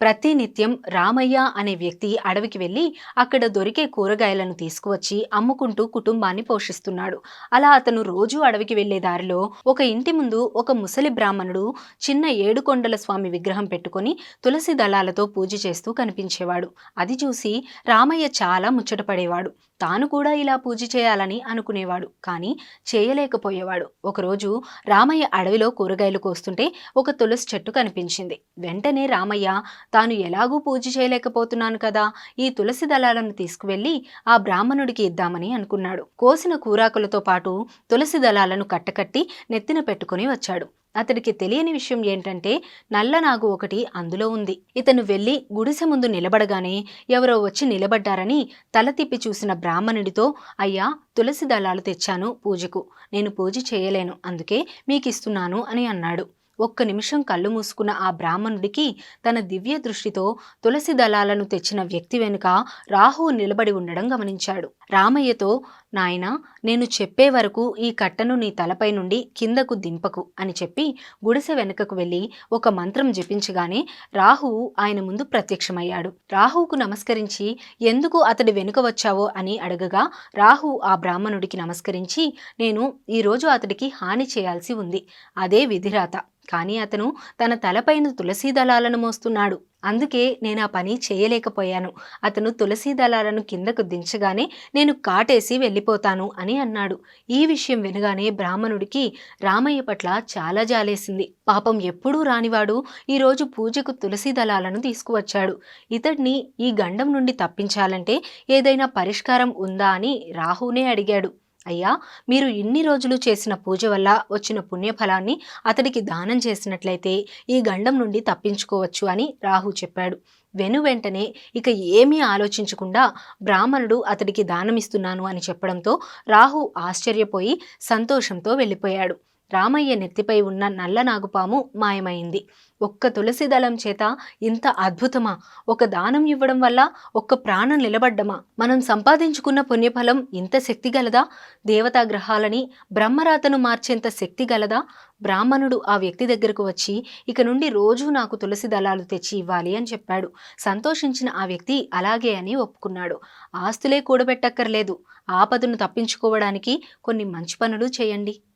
ప్రతినిత్యం రామయ్య అనే వ్యక్తి అడవికి వెళ్ళి అక్కడ దొరికే కూరగాయలను తీసుకువచ్చి అమ్ముకుంటూ కుటుంబాన్ని పోషిస్తున్నాడు. అలా అతను రోజు అడవికి వెళ్ళే దారిలో ఒక ఇంటి ముందు ఒక ముసలి బ్రాహ్మణుడు చిన్న ఏడుకొండల స్వామి విగ్రహం పెట్టుకొని తులసి దళాలతో పూజ చేస్తూ కనిపించేవాడు. అది చూసి రామయ్య చాలా ముచ్చటపడేవాడు. తాను కూడా ఇలా పూజ చేయాలని అనుకునేవాడు కానీ చేయలేకపోయేవాడు. ఒకరోజు రామయ్య అడవిలో కూరగాయలు కోస్తుంటే ఒక తులసి చెట్టు కనిపించింది. వెంటనే రామయ్య తాను ఎలాగూ పూజ చేయలేకపోతున్నాను కదా ఈ తులసి దళాలను తీసుకువెళ్ళి ఆ బ్రాహ్మణుడికి ఇద్దామని అనుకున్నాడు. కోసిన కూరాకులతో పాటు తులసి దళాలను కట్టకట్టి నెత్తిన పెట్టుకుని వచ్చాడు. అతడికి తెలియని విషయం ఏంటంటే నల్లనాగు ఒకటి అందులో ఉంది. ఇతను వెళ్ళి గుడిసె ముందు నిలబడగానే ఎవరో వచ్చి నిలబడ్డారని తల తిప్పి చూసిన బ్రాహ్మణుడితో అయ్యా తులసి దళాలు తెచ్చాను పూజకు. నేను పూజ చేయలేను. అందుకే మీకిస్తున్నాను అని అన్నాడు. ఒక్క నిమిషం కళ్ళు మూసుకున్న ఆ బ్రాహ్మణుడికి తన దివ్య దృష్టితో తులసి దళాలను తెచ్చిన వ్యక్తి వెనుక రాహువు నిలబడి ఉండడం గమనించాడు. రామయ్యతో నాయనా నేను చెప్పే వరకు ఈ కట్టను నీ తలపై నుండి కిందకు దింపకు అని చెప్పి గుడిసె వెనుకకు వెళ్ళి ఒక మంత్రం జపించగానే రాహువు ఆయన ముందు ప్రత్యక్షమయ్యాడు. రాహువుకు నమస్కరించి ఎందుకు అతడి వెనుక వచ్చావో? అని అడగగా రాహు ఆ బ్రాహ్మణుడికి నమస్కరించి నేను ఈరోజు అతడికి హాని చేయాల్సి ఉంది. అదే విధిరాత. కానీ అతను తన తలపైన తులసీ దళాలను మోస్తున్నాడు. అందుకే నేను ఆ పని చేయలేకపోయాను. అతను తులసీ దళాలను కిందకు దించగానే నేను కాటేసి వెళ్ళిపోతాను అని అన్నాడు. ఈ విషయం వినగానే బ్రాహ్మణుడికి రామయ్య పట్ల చాలా జాలేసింది. పాపం ఎప్పుడూ రానివాడు ఈరోజు పూజకు తులసీ దళాలను తీసుకువచ్చాడు. ఇతడిని ఈ గండం నుండి తప్పించాలంటే ఏదైనా పరిష్కారం ఉందా అని రాహునే అడిగాడు. అయ్యా మీరు ఇన్ని రోజులు చేసిన పూజ వల్ల వచ్చిన పుణ్యఫలాన్ని అతడికి దానం చేసినట్లయితే ఈ గండం నుండి తప్పించుకోవచ్చు అని రాహు చెప్పాడు. వెను వెంటనే ఇక ఏమీ ఆలోచించకుండా బ్రాహ్మణుడు అతడికి దానమిస్తున్నాను అని చెప్పడంతో రాహు ఆశ్చర్యపోయి సంతోషంతో వెళ్ళిపోయాడు. రామయ్య నెత్తిపై ఉన్న నల్ల నాగుపాము మాయమైంది. ఒక్క తులసి దళం చేత ఇంత అద్భుతమా? ఒక దానం ఇవ్వడం వల్ల ఒక్క ప్రాణం నిలబడ్డమా? మనం సంపాదించుకున్న పుణ్యఫలం ఇంత శక్తి గలదా దేవతా గ్రహాలని బ్రహ్మరాతను మార్చేంత శక్తి గలదా బ్రాహ్మణుడు ఆ వ్యక్తి దగ్గరకు వచ్చి ఇక నుండి రోజు నాకు తులసి దళాలు తెచ్చి ఇవ్వాలి అని చెప్పాడు. సంతోషించిన ఆ వ్యక్తి అలాగే అని ఒప్పుకున్నాడు. ఆస్తులే కూడబెట్టక్కర్లేదు. ఆపదను తప్పించుకోవడానికి కొన్ని మంచి పనులు చేయండి.